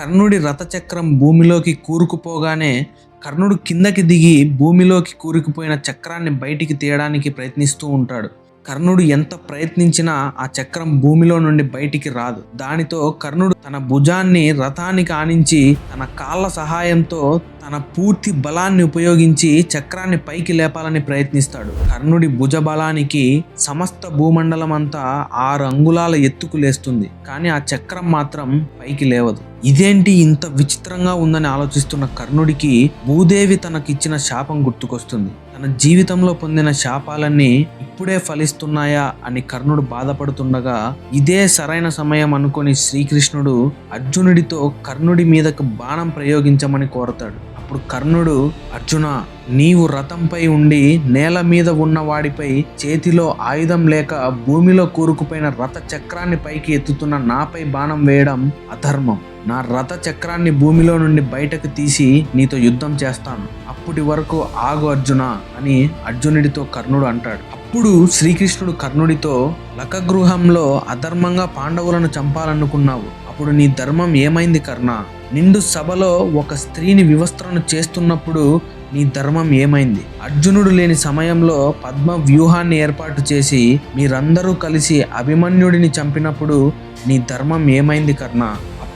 కర్ణుడి రథచక్రం భూమిలోకి కూరుకుపోగానే కర్ణుడు కిందకి దిగి భూమిలోకి కూరుకుపోయిన చక్రాన్ని బయటికి తీయడానికి ప్రయత్నిస్తూ ఉంటాడు. కర్ణుడు ఎంత ప్రయత్నించినా ఆ చక్రం భూమిలో నుండి బయటికి రాదు. దానితో కర్ణుడు తన భుజాన్ని రథానికి ఆనించి తన కాళ్ళ సహాయంతో తన పూర్తి బలాన్ని ఉపయోగించి చక్రాన్ని పైకి లేపాలని ప్రయత్నిస్తాడు. కర్ణుడి భుజ బలానికి సమస్త భూమండలం అంతా ఆరు అంగుళాల ఎత్తుకు లేస్తుంది. కానీ ఆ చక్రం మాత్రం పైకి లేవదు. ఇదేంటి ఇంత విచిత్రంగా ఉందని ఆలోచిస్తున్న కర్ణుడికి భూదేవి తనకిచ్చిన శాపం గుర్తుకొస్తుంది. తన జీవితంలో పొందిన శాపాలన్నీ ఇప్పుడే ఫలిస్తున్నాయా అని కర్ణుడు బాధపడుతుండగా ఇదే సరైన సమయం అనుకొని శ్రీకృష్ణుడు అర్జునుడితో కర్ణుడి మీదకు బాణం ప్రయోగించమని కోరతాడు. అప్పుడు కర్ణుడు అర్జున నీవు రథంపై ఉండి నేల మీద ఉన్న వాడిపై చేతిలో ఆయుధం లేక భూమిలో కూరుకుపోయిన రథ చక్రాన్ని పైకి ఎత్తుతున్న నాపై బాణం వేయడం అధర్మం. నా రథ చక్రాన్ని భూమిలో నుండి బయటకు తీసి నీతో యుద్ధం చేస్తాను. అప్పటి వరకు ఆగు అర్జున అని అర్జునుడితో కర్ణుడు అంటాడు. అప్పుడు శ్రీకృష్ణుడు కర్ణుడితో లకగృహంలో అధర్మంగా పాండవులను చంపాలనుకున్నావు. అప్పుడు నీ ధర్మం ఏమైంది కర్ణ? నిండు సభలో ఒక స్త్రీని వివస్త్రను చేస్తున్నప్పుడు నీ ధర్మం ఏమైంది? అర్జునుడు లేని సమయంలో పద్మ వ్యూహాన్ని ఏర్పాటు చేసి మీరందరూ కలిసి అభిమన్యుడిని చంపినప్పుడు నీ ధర్మం ఏమైంది కర్ణ?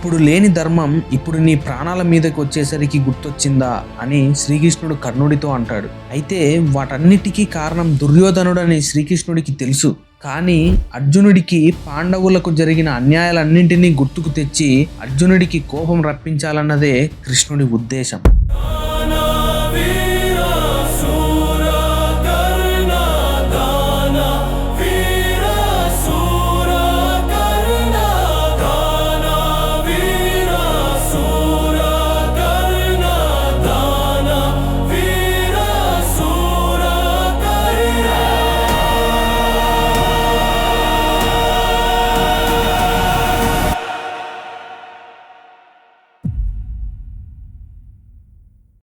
అప్పుడు లేని ధర్మం ఇప్పుడు నీ ప్రాణాల మీదకి వచ్చేసరికి గుర్తొచ్చిందా అని శ్రీకృష్ణుడు కర్ణుడితో అంటాడు. అయితే వాటన్నిటికీ కారణం దుర్యోధనుడని శ్రీకృష్ణుడికి తెలుసు. కానీ అర్జునుడికి పాండవులకు జరిగిన అన్యాయాలన్నింటినీ గుర్తుకు తెచ్చి అర్జునుడికి కోపం రప్పించాలన్నదే కృష్ణుడి ఉద్దేశం.